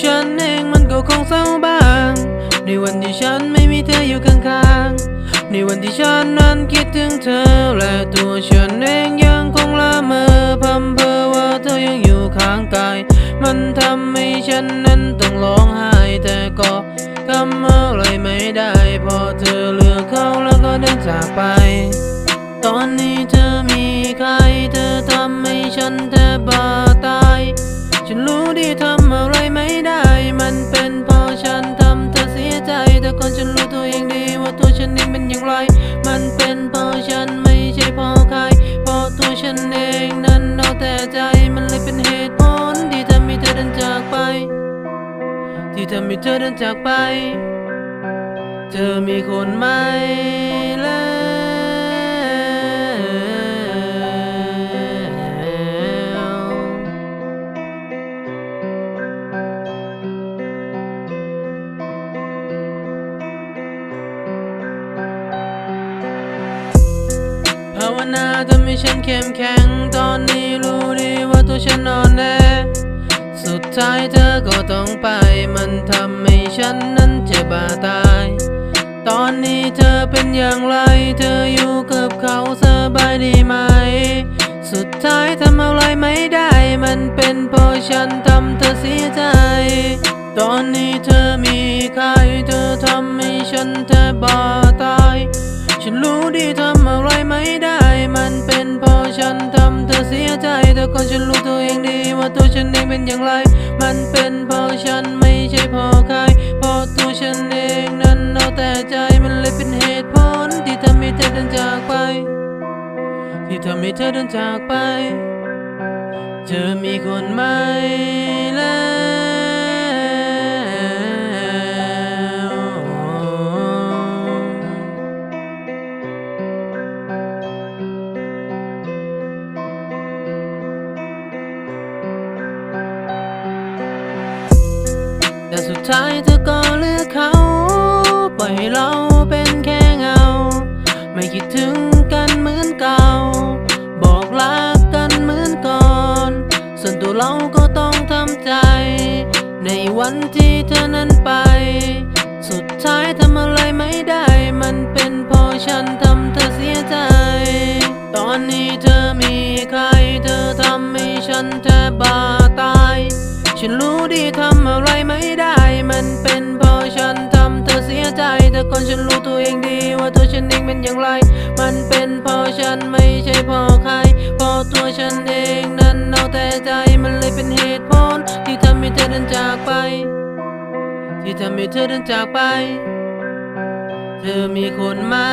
ฉันเองมันก็คงเศร้าบ้าง ในวันที่ฉันไม่มีเธออยู่ข้างๆ ในวันที่ฉันนั้นคิดถึงเธอ และตัวฉันเองยังคงละเมอพำเพอว่าเธอยังอยู่ข้างกาย มันทำให้ฉันนั้นต้องร้องไห้แต่ก็ทำอะไรไม่ได้พอเธอเลือกเขาแล้วก็เดินจากไป ตอนนี้เธอมีใครเธอทำให้ฉันแทบบ้าตาย ฉันรู้ดีทำอะไรไม่ได้ มันเป็นเพราะฉันทำเธอเสียใจ แต่ก่อนฉันรู้ตัวเองดีว่าตัวฉันเองเป็นอย่างไร มันเป็นเพราะฉันไม่ใช่เพราะใคร เพราะตัวฉันเองนั้นเอาแต่ใจ มันเลยเป็นเหตุผลที่ทำให้เธอเดินจากไป ที่ทำให้เธอเดินจากไป เธอมีคนใหม แล้วภานาทำให้ฉันเข้มแข็ง ตอนนี้รู้ดีว่าตัวฉันอ่อนแอสุดท้ายเธอก็ต้องไป มันทำให้ฉันนั้นเจ็บบาตาย ตอนนี้เธอเป็นอย่างไร เธออยู่กับเขาสบายดีไหม สุดท้ายทำอะไรไม่ได้ มันเป็นเพราะฉันทำเธอเสียใจ ตอนนี้เธอมีใคร เธอทำให้ฉันแทบบาตาย ฉันรู้ดีทำอ ใจแต่ก่อนฉันรู้ตัวเองดีว่าตัวฉันเองเป็นอย่างไร มันเป็นเพราะฉันไม่ใช่เพราะใคร เพราะตัวฉันเองนั้นเอาแต่ใจมันเลยเป็นเหตุผลที่ทำให้เธอเดินจากไป ที่ทำให้เธอเดินจากไป เธอมีคนใหม่ ท้ายเธอก็เลือกเขา ปล่อยให้เราเป็นแค่เงา ไม่คิดถึงกันเหมือนเก่า บอกรักกันเหมือนก่อน ส่วนตัวเราก็ต้องทำใจ ในวันที่เธอนั้นไป สุดท้ายทำอะไรไม่ได้ มันเป็นเพราะฉันทำเธอเสียใจ ตอนนี้เธอมีใคร ฉันรู้ดีทำอะไรไม่ได้ มันเป็นเพราะฉันทำเธอเสียใจ แต่ก่อนฉันรู้ตัวเองดีว่าตัวฉันเองเป็นอย่างไร มันเป็นเพราะฉันไม่ใช่เพราะใคร เพราะตัวฉันเองนั้นเอาแต่ใจ มันเลยเป็นเหตุผลที่ทำให้เธอเดินจากไป ที่ทำให้เธอเดินจากไป เธอมีคนใหม่